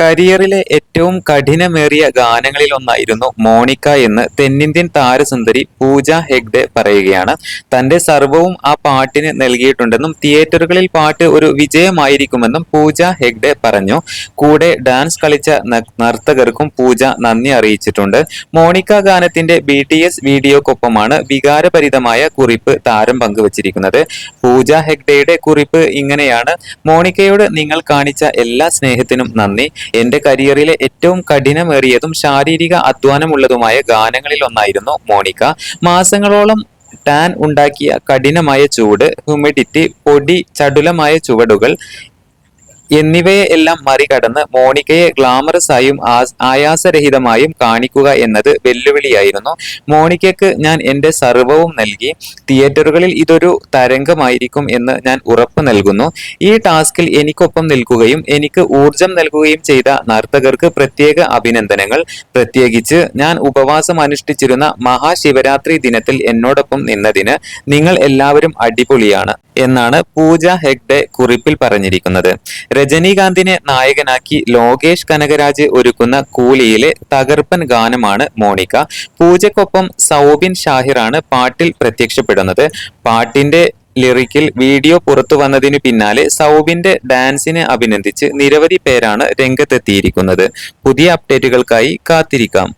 കരിയറിലെ ഏറ്റവും കഠിനമേറിയ ഗാനങ്ങളിൽ ഒന്നായിരുന്നു മോണിക്ക എന്ന് തെന്നിന്ത്യൻ താരസുന്ദരി പൂജ ഹെഗ്ഡെ പറയുകയാണ്. തന്റെ സർവവും ആ പാട്ടിന് നൽകിയിട്ടുണ്ടെന്നും തിയേറ്ററുകളിൽ പാട്ട് ഒരു വിജയമായിരിക്കുമെന്നും പൂജ ഹെഗ്ഡെ പറഞ്ഞു. കൂടെ ഡാൻസ് കളിച്ച നർത്തകർക്കും പൂജ നന്ദി അറിയിച്ചിട്ടുണ്ട്. മോണിക്ക ഗാനത്തിന്റെ ബി ടി എസ് വീഡിയോക്കൊപ്പമാണ് വികാരഭരിതമായ കുറിപ്പ് താരം പങ്കുവച്ചിരിക്കുന്നത്. പൂജ ഹെഗ്ഡെയുടെ കുറിപ്പ് ഇങ്ങനെയാണ്. മോണിക്കയോട് നിങ്ങൾ കാണിച്ച എല്ലാ സ്നേഹത്തിനും നന്ദി. എന്റെ കരിയറിലെ ഏറ്റവും കഠിനമേറിയതും ശാരീരിക അധ്വാനമുള്ളതുമായ ഗാനങ്ങളിൽ ഒന്നായിരുന്നു മോണിക്ക. മാസങ്ങളോളം ടാൻ ഉണ്ടാക്കിയ കഠിനമായ ചൂട് ഹ്യൂമിഡിറ്റി പൊടി ചടുലമായ ചുവടുകൾ എന്നിവയെ എല്ലാം മറികടന്ന് മോണിക്കയെ ഗ്ലാമറസ് ആയും ആയാസരഹിതമായും കാണിക്കുക എന്നത് വെല്ലുവിളിയായിരുന്നു. മോണിക്കയ്ക്ക് ഞാൻ എന്റെ സർവവും നൽകി. തിയേറ്ററുകളിൽ ഇതൊരു തരംഗമായിരിക്കും എന്ന് ഞാൻ ഉറപ്പ് നൽകുന്നു. ഈ ടാസ്കിൽ എനിക്കൊപ്പം നിൽക്കുകയും എനിക്ക് ഊർജം നൽകുകയും ചെയ്ത നർത്തകർക്ക് പ്രത്യേക അഭിനന്ദനങ്ങൾ. പ്രത്യേകിച്ച് ഞാൻ ഉപവാസം അനുഷ്ഠിച്ചിരുന്ന മഹാശിവരാത്രി ദിനത്തിൽ എന്നോടൊപ്പം നിന്നതിന് നിങ്ങൾ എല്ലാവരും അടിപൊളിയാണ്. എന്നാണ് പൂജ ഹെഗ്ഡെ കുറിപ്പിൽ പറഞ്ഞിരിക്കുന്നത്. രജനീകാന്തിനെ നായകനാക്കി ലോകേഷ് കനകരാജ് ഒരുക്കുന്ന കൂലിയിലെ തകർപ്പൻ ഗാനമാണ് മോണിക്ക. പൂജക്കൊപ്പം സൗബിൻ ഷാഹിറാണ് പാട്ടിൽ പ്രത്യക്ഷപ്പെടുന്നത്. പാട്ടിന്റെ ലിറിക്കിൽ വീഡിയോ പുറത്തു വന്നതിന് പിന്നാലെ സൗബിന്റെ ഡാൻസിനെ അഭിനന്ദിച്ച് നിരവധി പേരാണ് രംഗത്തെത്തിയിരിക്കുന്നത്. പുതിയ അപ്ഡേറ്റുകൾക്കായി കാത്തിരിക്കാം.